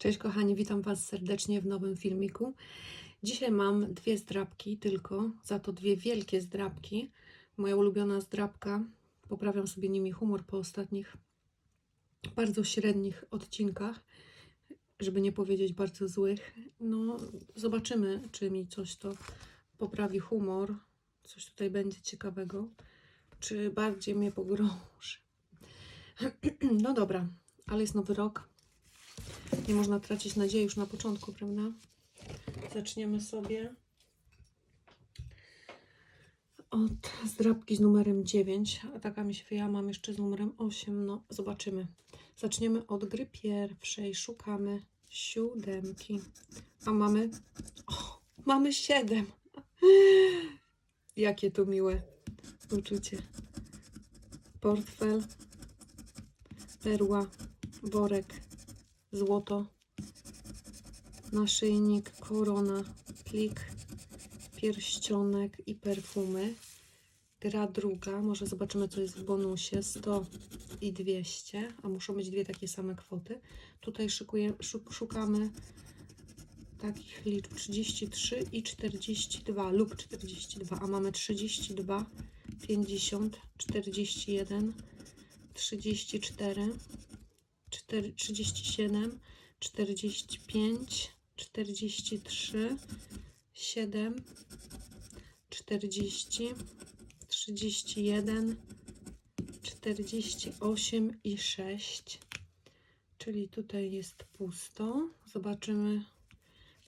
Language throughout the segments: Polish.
Cześć kochani, witam Was serdecznie w nowym filmiku. Dzisiaj mam dwie zdrabki tylko, za to dwie wielkie zdrabki. Moja ulubiona zdrabka. Poprawiam sobie nimi humor po ostatnich bardzo średnich odcinkach, żeby nie powiedzieć bardzo złych. No, zobaczymy, czy mi coś to poprawi humor, coś tutaj będzie ciekawego, czy bardziej mnie pogrąży. No dobra, ale jest nowy rok, nie można tracić nadziei już na początku, prawda? Zaczniemy sobie od zdrabki z numerem 9. A taka mi się wyjęła, mam jeszcze z numerem 8. No, zobaczymy. Zaczniemy od gry pierwszej. Szukamy siódemki. A mamy... O, mamy 7. Jakie to miłe uczucie. Portfel, perła, worek, złoto, naszyjnik, korona, plik, pierścionek i perfumy. Gra druga, może zobaczymy co jest w bonusie, 100 i 200, a muszą być dwie takie same kwoty. Tutaj szukamy takich liczb 33 i 42 lub 42, a mamy 32, 50, 41, 34, 4, 37, 45, 43, 7, 40, 31, 48 i 6. Czyli tutaj jest pusto. Zobaczymy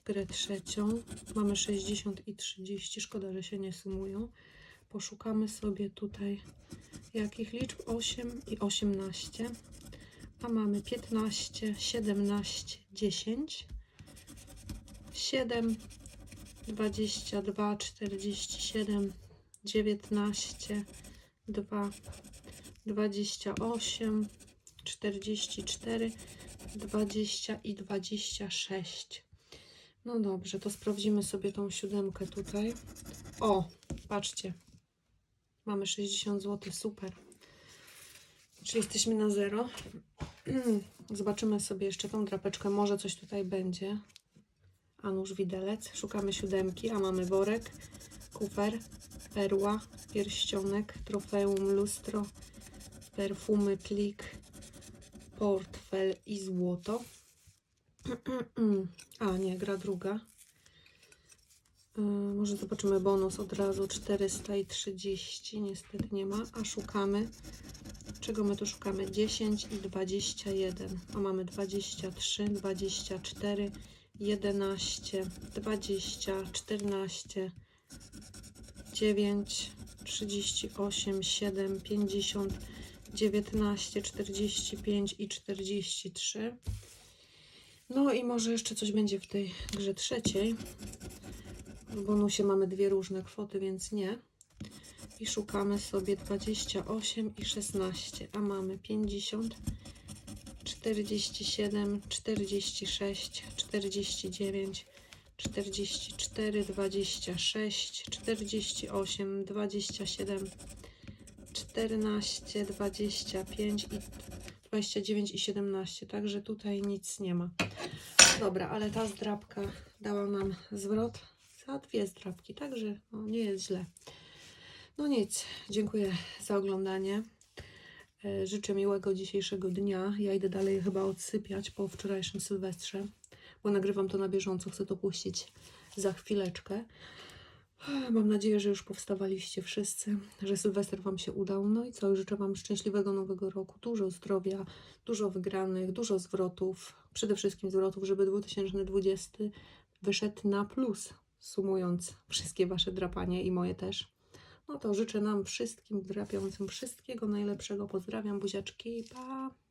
grę trzecią. Mamy 60 i 30. Szkoda, że się nie sumują. Poszukamy sobie tutaj jakich liczb? 8 i 18 a mamy 15, 17, 10, 7, 22, 47, 19, 2, 28, 44, 20 i 26. No dobrze, to sprawdzimy sobie tą siódemkę tutaj. O, patrzcie. Mamy 60 zł, super. Czyli jesteśmy na zero. Zobaczymy sobie jeszcze tą drapeczkę. Może coś tutaj będzie. A nóż widelec. Szukamy siódemki, a mamy worek, kufer, perła, pierścionek, trofeum, lustro, perfumy, plik, portfel i złoto. A nie, gra druga. Yy, może zobaczymy bonus od razu 430. Niestety nie ma, a szukamy Czego my tu szukamy? 10 i 21. A mamy 23, 24, 11, 20, 14, 9, 38, 7, 50, 19, 45 i 43. No i może jeszcze coś będzie w tej grze trzeciej. W bonusie mamy dwie różne kwoty, więc nie i szukamy sobie 28 i 16, a mamy 50, 47, 46, 49, 44, 26, 48, 27, 14, 25 i 29 i 17, także tutaj nic nie ma. Dobra, ale ta zdrabka dała nam zwrot za dwie zdrabki, także no, nie jest źle. No nic, dziękuję za oglądanie. E, Życzę miłego dzisiejszego dnia. Ja idę dalej chyba odsypiać po wczorajszym Sylwestrze, bo nagrywam to na bieżąco, chcę to puścić za chwileczkę. E, Mam nadzieję, że już powstawaliście wszyscy, że Sylwester Wam się udał. No i co, życzę Wam szczęśliwego nowego roku, dużo zdrowia, dużo wygranych, dużo zwrotów, przede wszystkim zwrotów, żeby 2020 wyszedł na plus, sumując wszystkie Wasze drapanie i moje też. No to życzę nam wszystkim drapiącym wszystkiego najlepszego. Pozdrawiam, buziaczki, pa!